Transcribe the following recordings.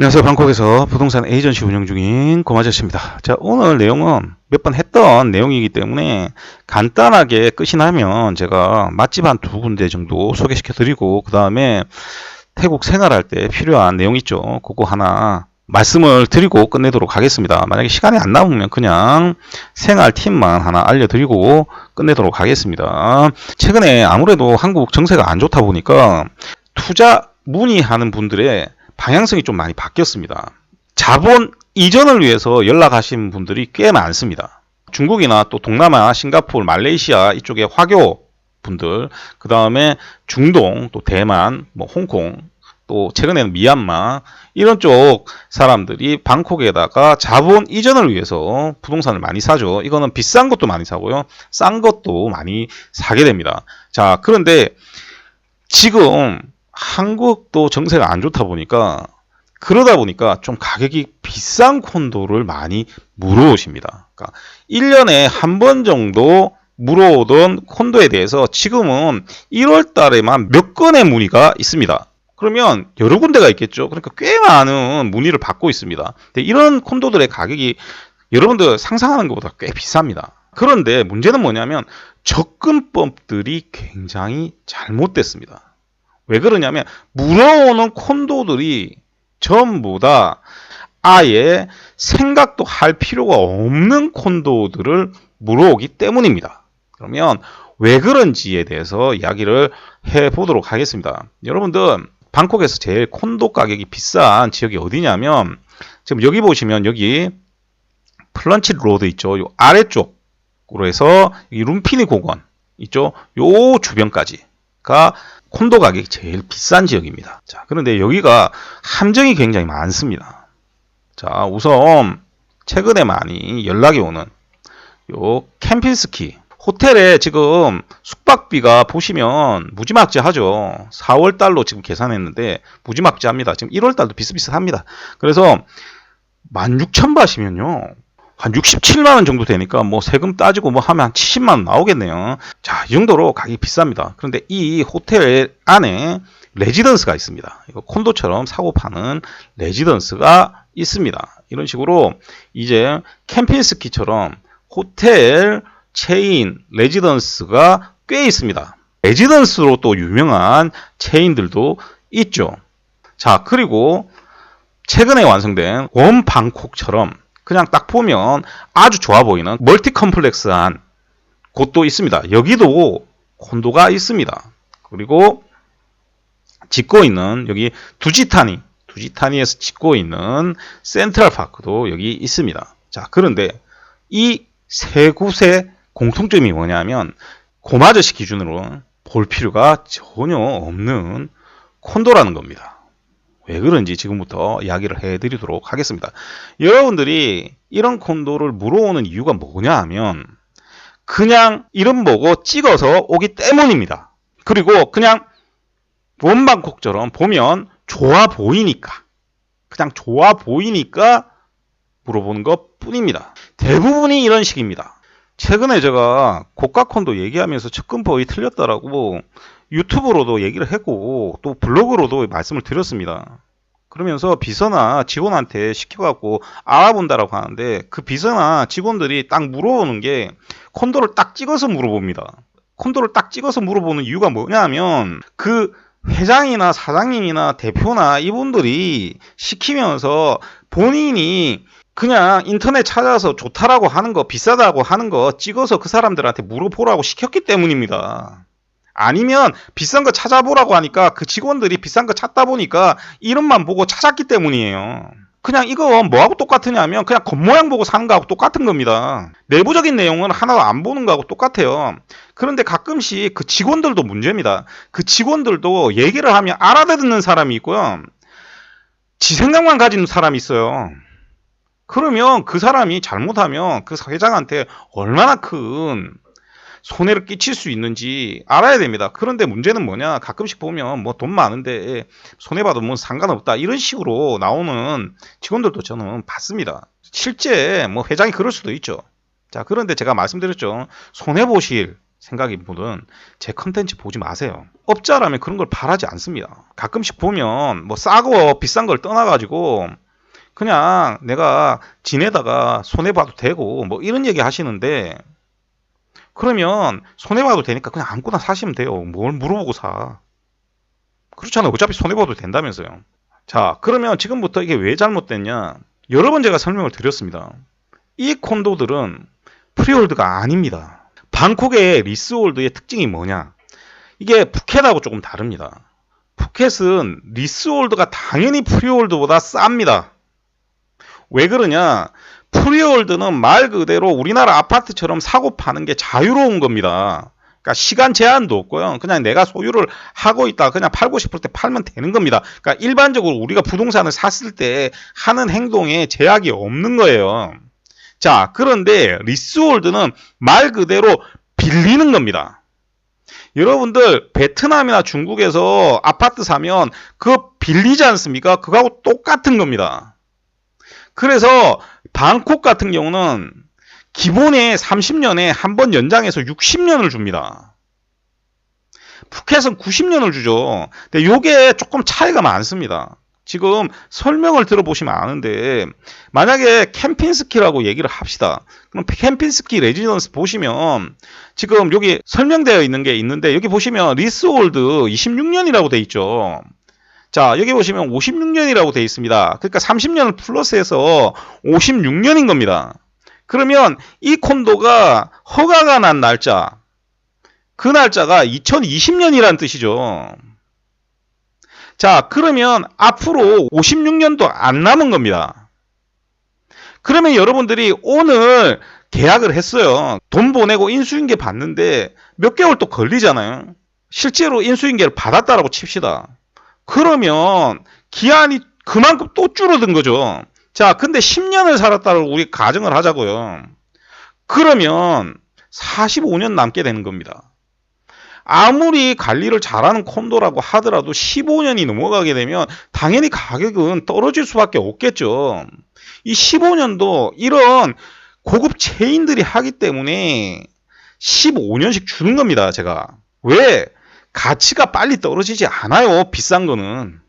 안녕하세요. 방콕에서 부동산 에이전시 운영 중인 고마저씨입니다. 자, 오늘 내용은 몇 번 했던 내용이기 때문에 간단하게 끝이 나면 제가 맛집 한 두 군데 정도 소개시켜 드리고, 그 다음에 태국 생활할 때 필요한 내용 있죠. 그거 하나 말씀을 드리고 끝내도록 하겠습니다. 만약에 시간이 안 남으면 그냥 생활 팁만 하나 알려드리고 끝내도록 하겠습니다. 최근에 아무래도 한국 정세가 안 좋다 보니까 투자 문의하는 분들의 방향성이 좀 많이 바뀌었습니다. 자본 이전을 위해서 연락하신 분들이 꽤 많습니다. 중국이나 또 동남아, 싱가포르, 말레이시아 이쪽에 화교 분들, 그 다음에 중동, 또 대만, 뭐 홍콩, 또 최근에는 미얀마 이런 쪽 사람들이 방콕에다가 자본 이전을 위해서 부동산을 많이 사죠. 이거는 비싼 것도 많이 사고요. 싼 것도 많이 사게 됩니다. 자, 그런데 지금 한국도 정세가 안 좋다 보니까 그러다 보니까 좀 가격이 비싼 콘도를 많이 물어오십니다. 그러니까 1년에 한 번 정도 물어오던 콘도에 대해서 지금은 1월 달에만 몇 건의 문의가 있습니다. 그러면 여러 군데가 있겠죠. 그러니까 꽤 많은 문의를 받고 있습니다. 이런 콘도들의 가격이 여러분들 상상하는 것보다 꽤 비쌉니다. 그런데 문제는 뭐냐면 접근법들이 굉장히 잘못됐습니다. 왜 그러냐면 물어오는 콘도들이 전부 다 아예 생각도 할 필요가 없는 콘도들을 물어오기 때문입니다. 그러면 왜 그런지에 대해서 이야기를 해 보도록 하겠습니다. 여러분들 방콕에서 제일 콘도 가격이 비싼 지역이 어디냐면 지금 여기 보시면 여기 플런치 로드 있죠. 요 아래쪽으로 해서 이 룸피니 공원 있죠. 요 주변까지 가 콘도 가격이 제일 비싼 지역입니다. 자, 그런데 여기가 함정이 굉장히 많습니다. 자, 우선 최근에 많이 연락이 오는 요 캠핑스키 호텔에 지금 숙박비가 보시면 무지막지 하죠. 4월 달로 지금 계산했는데 무지막지 합니다. 지금 1월 달도 비슷비슷합니다. 그래서 16,000바시면요. 한 67만 원 정도 되니까 뭐 세금 따지고 뭐 하면 한 70만 원 나오겠네요. 자, 이 정도로 가격이 비쌉니다. 그런데 이 호텔 안에 레지던스가 있습니다. 이거 콘도처럼 사고 파는 레지던스가 있습니다. 이런 식으로 이제 캠핑 스키처럼 호텔 체인 레지던스가 꽤 있습니다. 레지던스로 또 유명한 체인들도 있죠. 자, 그리고 최근에 완성된 원 방콕처럼 그냥 딱 보면 아주 좋아 보이는 멀티 컴플렉스한 곳도 있습니다. 여기도 콘도가 있습니다. 그리고 짓고 있는 여기 두지타니, 두지타니에서 짓고 있는 센트럴 파크도 여기 있습니다. 자, 그런데 이 세 곳의 공통점이 뭐냐면 고마저씨 기준으로 볼 필요가 전혀 없는 콘도라는 겁니다. 왜 그런지 지금부터 이야기를 해드리도록 하겠습니다. 여러분들이 이런 콘도를 물어오는 이유가 뭐냐 하면 그냥 이름 보고 찍어서 오기 때문입니다. 그리고 그냥 원방콕처럼 보면 좋아 보이니까 그냥 좋아 보이니까 물어보는 것 뿐입니다. 대부분이 이런 식입니다. 최근에 제가 고가 콘도 얘기하면서 측근법이 틀렸다라고 유튜브로도 얘기를 했고 또 블로그로도 말씀을 드렸습니다. 그러면서 비서나 직원한테 시켜갖고 알아본다라고 하는데 그 비서나 직원들이 딱 물어보는 게 콘도를 딱 찍어서 물어봅니다. 콘도를 딱 찍어서 물어보는 이유가 뭐냐면 그 회장이나 사장님이나 대표나 이분들이 시키면서 본인이 그냥 인터넷 찾아서 좋다라고 하는 거 비싸다고 하는 거 찍어서 그 사람들한테 물어보라고 시켰기 때문입니다. 아니면 비싼 거 찾아보라고 하니까 그 직원들이 비싼 거 찾다 보니까 이름만 보고 찾았기 때문이에요. 그냥 이거 뭐하고 똑같으냐면 그냥 겉모양 보고 사는 거하고 똑같은 겁니다. 내부적인 내용은 하나도 안 보는 거하고 똑같아요. 그런데 가끔씩 그 직원들도 문제입니다. 그 직원들도 얘기를 하면 알아듣는 사람이 있고요. 지 생각만 가진 사람이 있어요. 그러면 그 사람이 잘못하면 그 회장한테 얼마나 큰 손해를 끼칠 수 있는지 알아야 됩니다. 그런데 문제는 뭐냐? 가끔씩 보면 뭐 돈 많은데 손해봐도 뭐 상관없다. 이런 식으로 나오는 직원들도 저는 봤습니다. 실제 뭐 회장이 그럴 수도 있죠. 자, 그런데 제가 말씀드렸죠. 손해 보실 생각인 분은 제 컨텐츠 보지 마세요. 업자라면 그런 걸 바라지 않습니다. 가끔씩 보면 뭐 싸고 비싼 걸 떠나가지고 그냥 내가 지내다가 손해봐도 되고 뭐 이런 얘기 하시는데 그러면 손해봐도 되니까 그냥 아무거나 사시면 돼요. 뭘 물어보고 사. 그렇잖아요. 어차피 손해봐도 된다면서요. 자, 그러면 지금부터 이게 왜 잘못됐냐? 여러 번 제가 설명을 드렸습니다. 이 콘도들은 프리홀드가 아닙니다. 방콕의 리스홀드의 특징이 뭐냐? 이게 푸켓하고 조금 다릅니다. 푸켓은 리스홀드가 당연히 프리홀드보다 쌉니다. 왜 그러냐? 프리홀드는 말 그대로 우리나라 아파트처럼 사고 파는 게 자유로운 겁니다. 그러니까 시간 제한도 없고요. 그냥 내가 소유를 하고 있다. 그냥 팔고 싶을 때 팔면 되는 겁니다. 그러니까 일반적으로 우리가 부동산을 샀을 때 하는 행동에 제약이 없는 거예요. 자, 그런데 리스홀드는 말 그대로 빌리는 겁니다. 여러분들 베트남이나 중국에서 아파트 사면 그거 빌리지 않습니까? 그거하고 똑같은 겁니다. 그래서 방콕 같은 경우는 기본에 30년에 한 번 연장해서 60년을 줍니다. 푸켓은 90년을 주죠. 근데 요게 조금 차이가 많습니다. 지금 설명을 들어보시면 아는데 만약에 캠핑스키라고 얘기를 합시다. 그럼 캠핑스키 레지던스 보시면 지금 여기 설명되어 있는 게 있는데 여기 보시면 리스홀드 26년이라고 돼 있죠. 자, 여기 보시면 56년이라고 돼 있습니다. 그러니까 30년을 플러스해서 56년인 겁니다. 그러면 이 콘도가 허가가 난 날짜, 그 날짜가 2020년이라는 뜻이죠. 자, 그러면 앞으로 56년도 안 남은 겁니다. 그러면 여러분들이 오늘 계약을 했어요. 돈 보내고 인수인계 받는데 몇 개월 또 걸리잖아요. 실제로 인수인계를 받았다라고 칩시다. 그러면 기한이 그만큼 또 줄어든 거죠. 자, 근데 10년을 살았다고 우리 가정을 하자고요. 그러면 45년 남게 되는 겁니다. 아무리 관리를 잘하는 콘도라고 하더라도 15년이 넘어가게 되면 당연히 가격은 떨어질 수밖에 없겠죠. 이 15년도 이런 고급 체인들이 하기 때문에 15년씩 주는 겁니다, 제가. 왜? 가치가 빨리 떨어지지 않아요. 비싼 거는.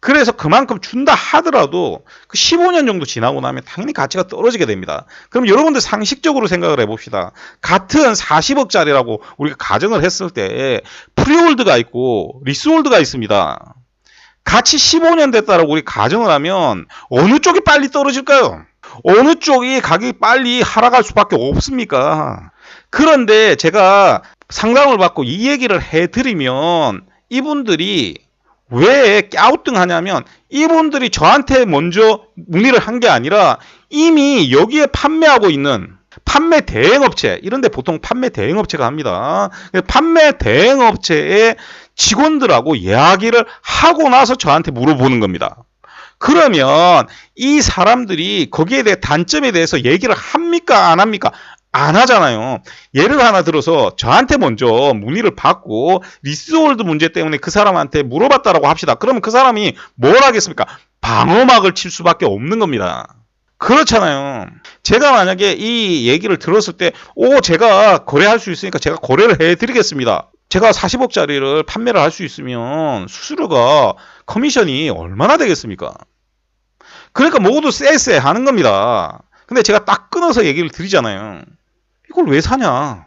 그래서 그만큼 준다 하더라도 그 15년 정도 지나고 나면 당연히 가치가 떨어지게 됩니다. 그럼 여러분들 상식적으로 생각을 해봅시다. 같은 40억짜리라고 우리가 가정을 했을 때 프리홀드가 있고 리스홀드가 있습니다. 같이 15년 됐다라고 우리 가정을 하면 어느 쪽이 빨리 떨어질까요? 어느 쪽이 가격이 빨리 하락할 수밖에 없습니까? 그런데 제가 상담을 받고 이 얘기를 해드리면 이분들이 왜 갸우뚱하냐면 이분들이 저한테 먼저 문의를 한 게 아니라 이미 여기에 판매하고 있는 판매 대행업체 이런데 보통 판매 대행업체가 합니다. 판매 대행업체의 직원들하고 이야기를 하고 나서 저한테 물어보는 겁니다. 그러면 이 사람들이 거기에 대해 단점에 대해서 얘기를 합니까 안 합니까? 안 하잖아요. 예를 하나 들어서 저한테 먼저 문의를 받고 리스홀드 문제 때문에 그 사람한테 물어봤다라고 합시다. 그러면 그 사람이 뭘 하겠습니까? 방어막을 칠 수밖에 없는 겁니다. 그렇잖아요. 제가 만약에 이 얘기를 들었을 때, 오, 제가 거래할 수 있으니까 제가 거래를 해드리겠습니다. 제가 40억짜리를 판매를 할 수 있으면 수수료가 커미션이 얼마나 되겠습니까? 그러니까 모두 쎄쎄 하는 겁니다. 근데 제가 딱 끊어서 얘기를 드리잖아요. 이걸 왜 사냐?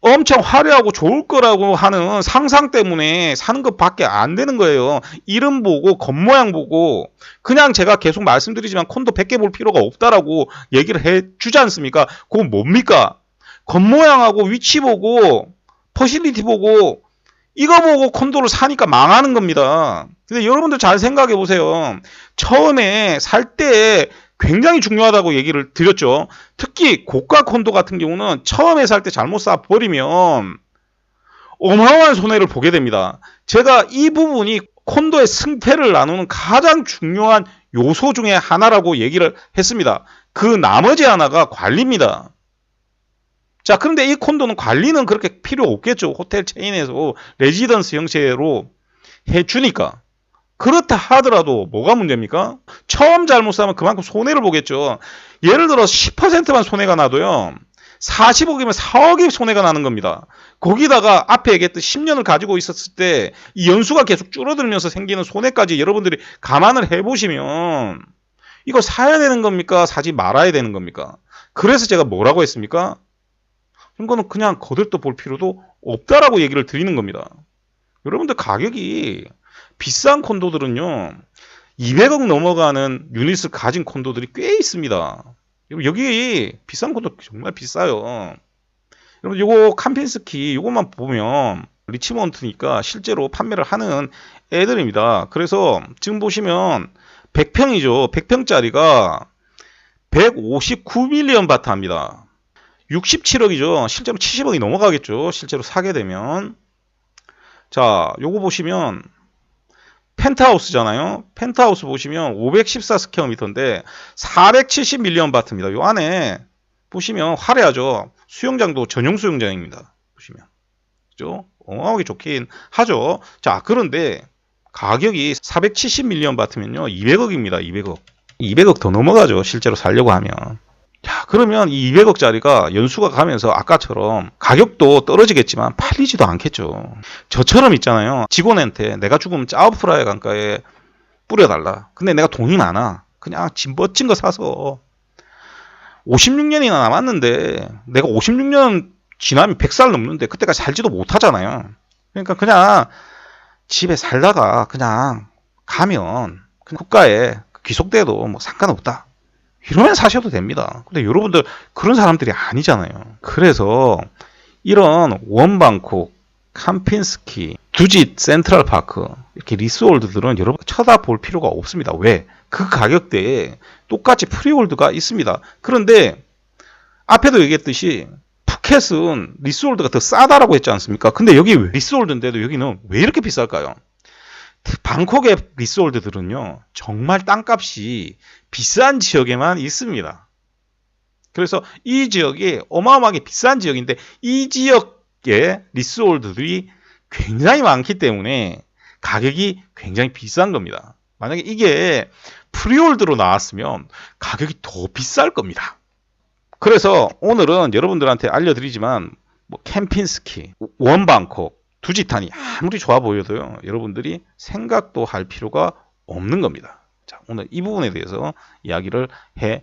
엄청 화려하고 좋을 거라고 하는 상상 때문에 사는 것밖에 안 되는 거예요. 이름 보고 겉모양 보고 그냥 제가 계속 말씀드리지만 콘도 100개 볼 필요가 없다라고 얘기를 해 주지 않습니까? 그건 뭡니까? 겉모양하고 위치 보고 퍼실리티 보고 이거 보고 콘도를 사니까 망하는 겁니다. 근데 여러분들 잘 생각해 보세요. 처음에 살 때 굉장히 중요하다고 얘기를 드렸죠. 특히 고가 콘도 같은 경우는 처음에 살 때 잘못 사 버리면 어마어마한 손해를 보게 됩니다. 제가 이 부분이 콘도의 승패를 나누는 가장 중요한 요소 중에 하나라고 얘기를 했습니다. 그 나머지 하나가 관리입니다. 자, 그런데 이 콘도는 관리는 그렇게 필요 없겠죠. 호텔 체인에서 레지던스 형태로 해주니까. 그렇다 하더라도 뭐가 문제입니까? 처음 잘못 사면 그만큼 손해를 보겠죠. 예를 들어 10%만 손해가 나도요. 40억이면 4억이 손해가 나는 겁니다. 거기다가 앞에 얘기했듯이 10년을 가지고 있었을 때 이 연수가 계속 줄어들면서 생기는 손해까지 여러분들이 감안을 해보시면 이거 사야 되는 겁니까? 사지 말아야 되는 겁니까? 그래서 제가 뭐라고 했습니까? 이거는 그냥 거들떠 볼 필요도 없다라고 얘기를 드리는 겁니다. 여러분들 가격이 비싼 콘도들은요, 200억 넘어가는 유닛을 가진 콘도들이 꽤 있습니다. 여기 비싼 콘도 정말 비싸요. 여러분 요거 캄핀스키 요것만 보면 리치먼트니까 실제로 판매를 하는 애들입니다. 그래서 지금 보시면 100평이죠. 100평짜리가 159밀리언 바트 합니다. 67억이죠. 실제로 70억이 넘어가겠죠. 실제로 사게 되면. 자, 요거 보시면 펜트하우스잖아요. 펜트하우스 보시면 514 스퀘어 미터인데 470 밀리언 바트입니다. 요 안에 보시면 화려하죠. 수영장도 전용 수영장입니다. 보시면. 그죠? 어마어마하게 좋긴 하죠. 자, 그런데 가격이 470 밀리언 바트면요. 200억입니다. 200억. 200억 더 넘어가죠. 실제로 살려고 하면. 자, 그러면 이 200억짜리가 연수가 가면서 아까처럼 가격도 떨어지겠지만 팔리지도 않겠죠. 저처럼 있잖아요. 직원한테 내가 죽으면 짜오프라의 강가에 뿌려달라. 근데 내가 돈이 많아. 그냥 진 멋진 거 사서 56년이나 남았는데 내가 56년 지나면 100살 넘는데 그때까지 살지도 못하잖아요. 그러니까 그냥 집에 살다가 그냥 가면 국가에 귀속돼도 뭐 상관없다. 이러면 사셔도 됩니다. 근데 여러분들 그런 사람들이 아니잖아요. 그래서 이런 원방콕, 캄핀스키, 두짓 센트럴 파크 이렇게 리스홀드들은 여러분 쳐다볼 필요가 없습니다. 왜? 그 가격대에 똑같이 프리홀드가 있습니다. 그런데 앞에도 얘기했듯이 푸켓은 리스홀드가 더 싸다라고 했지 않습니까? 근데 여기 리스홀드인데도 여기는 왜 이렇게 비쌀까요? 방콕의 리스홀드들은요, 정말 땅값이 비싼 지역에만 있습니다. 그래서 이 지역이 어마어마하게 비싼 지역인데 이 지역의 리스홀드들이 굉장히 많기 때문에 가격이 굉장히 비싼 겁니다. 만약에 이게 프리홀드로 나왔으면 가격이 더 비쌀 겁니다. 그래서 오늘은 여러분들한테 알려드리지만 뭐 캠핑스키, 원방콕, 두지탄이 아무리 좋아 보여도요. 여러분들이 생각도 할 필요가 없는 겁니다. 자, 오늘 이 부분에 대해서 이야기를 해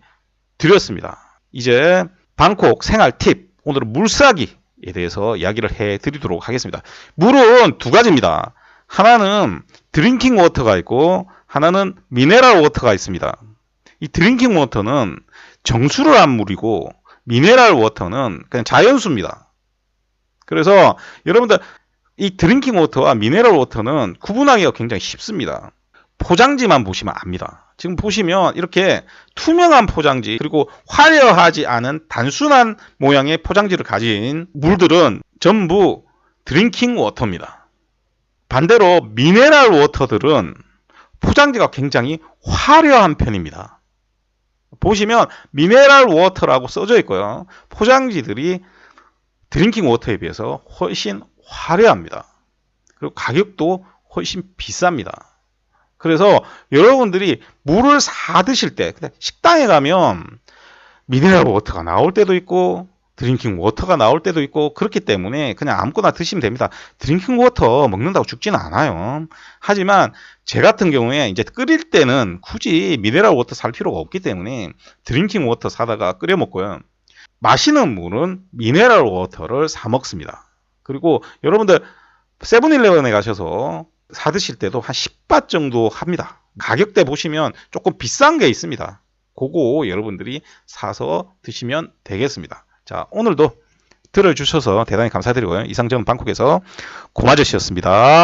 드렸습니다. 이제 방콕 생활 팁, 오늘은 물싸기에 대해서 이야기를 해 드리도록 하겠습니다. 물은 두 가지입니다. 하나는 드링킹 워터가 있고 하나는 미네랄 워터가 있습니다. 이 드링킹 워터는 정수를 한 물이고 미네랄 워터는 그냥 자연수입니다. 그래서 여러분들 이 드링킹 워터와 미네랄 워터는 구분하기가 굉장히 쉽습니다. 포장지만 보시면 압니다. 지금 보시면 이렇게 투명한 포장지 그리고 화려하지 않은 단순한 모양의 포장지를 가진 물들은 전부 드링킹 워터입니다. 반대로 미네랄 워터들은 포장지가 굉장히 화려한 편입니다. 보시면 미네랄 워터라고 써져 있고요. 포장지들이 드링킹 워터에 비해서 훨씬 화려합니다. 그리고 가격도 훨씬 비쌉니다. 그래서 여러분들이 물을 사 드실 때 식당에 가면 미네랄 워터가 나올 때도 있고 드링킹 워터가 나올 때도 있고 그렇기 때문에 그냥 아무거나 드시면 됩니다. 드링킹 워터 먹는다고 죽지는 않아요. 하지만 제 같은 경우에 이제 끓일 때는 굳이 미네랄 워터 살 필요가 없기 때문에 드링킹 워터 사다가 끓여 먹고요. 마시는 물은 미네랄 워터를 사 먹습니다. 그리고 여러분들 세븐일레븐에 가셔서 사 드실 때도 한 10바 정도 합니다. 가격대 보시면 조금 비싼 게 있습니다. 그거 여러분들이 사서 드시면 되겠습니다. 자, 오늘도 들어주셔서 대단히 감사드리고요. 이상 저는 방콕에서 고마저씨였습니다.